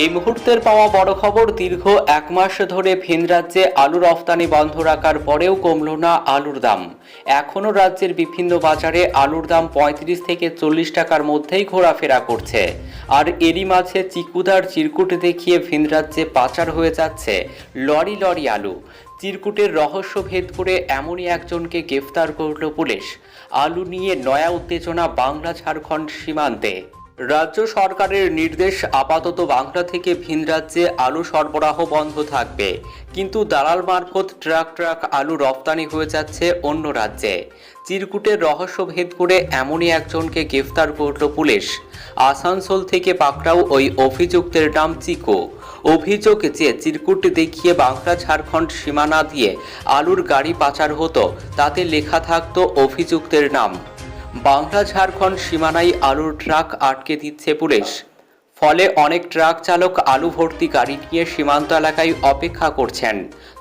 এই মুহূর্তের পাওয়া বড় খবর, দীর্ঘ এক মাস ধরে ভিন রাজ্যে আলু রফতানি বন্ধ রাখার পরেও কমল না আলুর দাম। এখনও রাজ্যের বিভিন্ন বাজারে আলুর দাম পঁয়ত্রিশ থেকে চল্লিশ টাকার মধ্যেই ঘোরাফেরা করছে। আর এরই মাঝে চিকুদার চিরকুট দেখিয়ে ভিন রাজ্যে পাচার হয়ে যাচ্ছে লরি লরি আলু। চিরকুটের রহস্য ভেদ করে এমনই একজনকে গ্রেফতার করল পুলিশ। আলু নিয়ে নয়া উত্তেজনা বাংলা ঝাড়খণ্ড সীমান্তে। রাজ্য সরকারের নির্দেশ আপাতত বাংলা থেকে ভিন রাজ্যে আলু সরবরাহ বন্ধ থাকবে। কিন্তু দালাল মারফত ট্রাক ট্রাক আলু রপ্তানি হয়ে যাচ্ছে অন্য রাজ্যে। চিরকুটের রহস্য ভেদ করে এমনই একজনকে গ্রেফতার করল পুলিশ। আসানসোল থেকে পাকড়াও ওই অভিযুক্তের নাম চিকো। অভিযোগ যে চিরকুট দেখিয়ে বাংলা ঝাড়খণ্ড সীমানা দিয়ে আলুর গাড়ি পাচার হতো, তাতে লেখা থাকতো অভিযুক্তের নাম। বাংলা ঝাড়খণ্ড সীমানায় আলুর ট্রাক আটকে দিচ্ছে পুলিশ। ফলে অনেক ট্রাক চালক আলু ভর্তি গাড়ি নিয়ে সীমান্ত এলাকায় অপেক্ষা করছেন।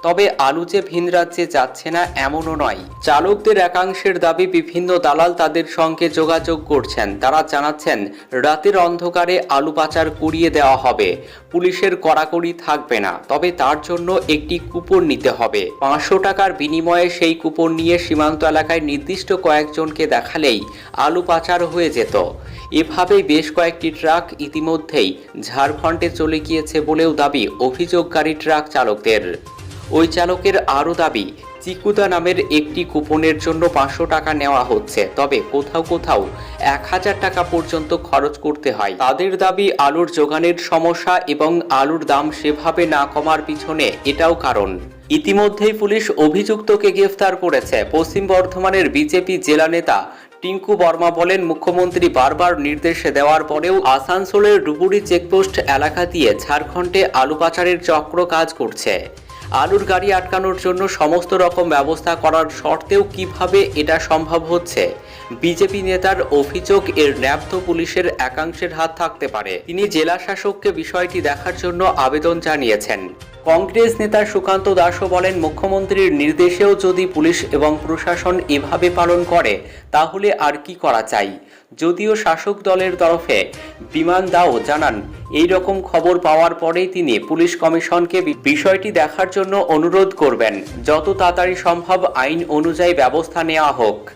তবে আলু যে ভিন রাজ্যে যাচ্ছে না, এমনও নয়। চালকদের একাংশের দাবি বিভিন্ন দালাল তাদের সঙ্গে যোগাযোগ করছেন। তারা জানাচ্ছেন, রাতের অন্ধকারে আলু পাচার করিয়ে দেওয়া হবে। পুলিশের কড়াকড়ি থাকবে না, তবে তার জন্য একটি কুপন নিতে হবে। পাঁচশো টাকার বিনিময়ে সেই কুপন নিয়ে সীমান্ত এলাকায় নির্দিষ্ট কয়েকজনকে দেখালেই আলু পাচার হয়ে যেত। এভাবেই বেশ কয়েকটি ট্রাক ইতিমধ্যেই ঝাড়খণ্ডে চলে গিয়েছে বলেও দাবি অভিযোগকারী ট্রাক চালকদের। ওই চালকের আরও দাবি চিকুদা নামের একটি কুপনের জন্য পাঁচশো টাকা নেওয়া হচ্ছে, তবে কোথাও কোথাও এক হাজার টাকা পর্যন্ত খরচ করতে হয়। তাদের দাবি, আলুর যোগানের সমস্যা এবং আলুর দাম সেভাবে না কমার পিছনে এটাও কারণ। ইতিমধ্যেই পুলিশ অভিযুক্তকে গ্রেফতার করেছে। পশ্চিম বর্ধমানের বিজেপি জেলা নেতা টিঙ্কু বর্মা বলেন, মুখ্যমন্ত্রী বারবার নির্দেশে দেওয়ার পরেও আসানসোলের ডুবুরি চেকপোস্ট এলাকা দিয়ে ঝাড়খণ্ডে আলু পাচারের চক্র কাজ করছে। আলুর গাড়ি আটকানোর জন্য সমস্ত রকম ব্যবস্থা করার শর্তেও কীভাবে এটা সম্ভব হচ্ছে? বিজেপি নেতার অভিযোগ, এর ন্যাপ্ত পুলিশের একাংশের হাত থাকতে পারে। তিনি জেলা শাসককে বিষয়টি দেখার জন্য আবেদন জানিয়েছেন। কংগ্রেস নেতা সুকান্ত দাসও বলেন, মুখ্যমন্ত্রীর নির্দেশেও যদি পুলিশ এবং প্রশাসন এভাবে পালন করে, তাহলে আর কি করা চাই? যদিও শাসক দলের তরফে বিমান দাও জানান, এই রকম খবর পাওয়ার পরেই তিনি পুলিশ কমিশনকে বিষয়টি দেখার জন্য অনুরোধ করবেন। যত তাড়াতাড়ি সম্ভব আইন অনুযায়ী ব্যবস্থা নেওয়া হোক।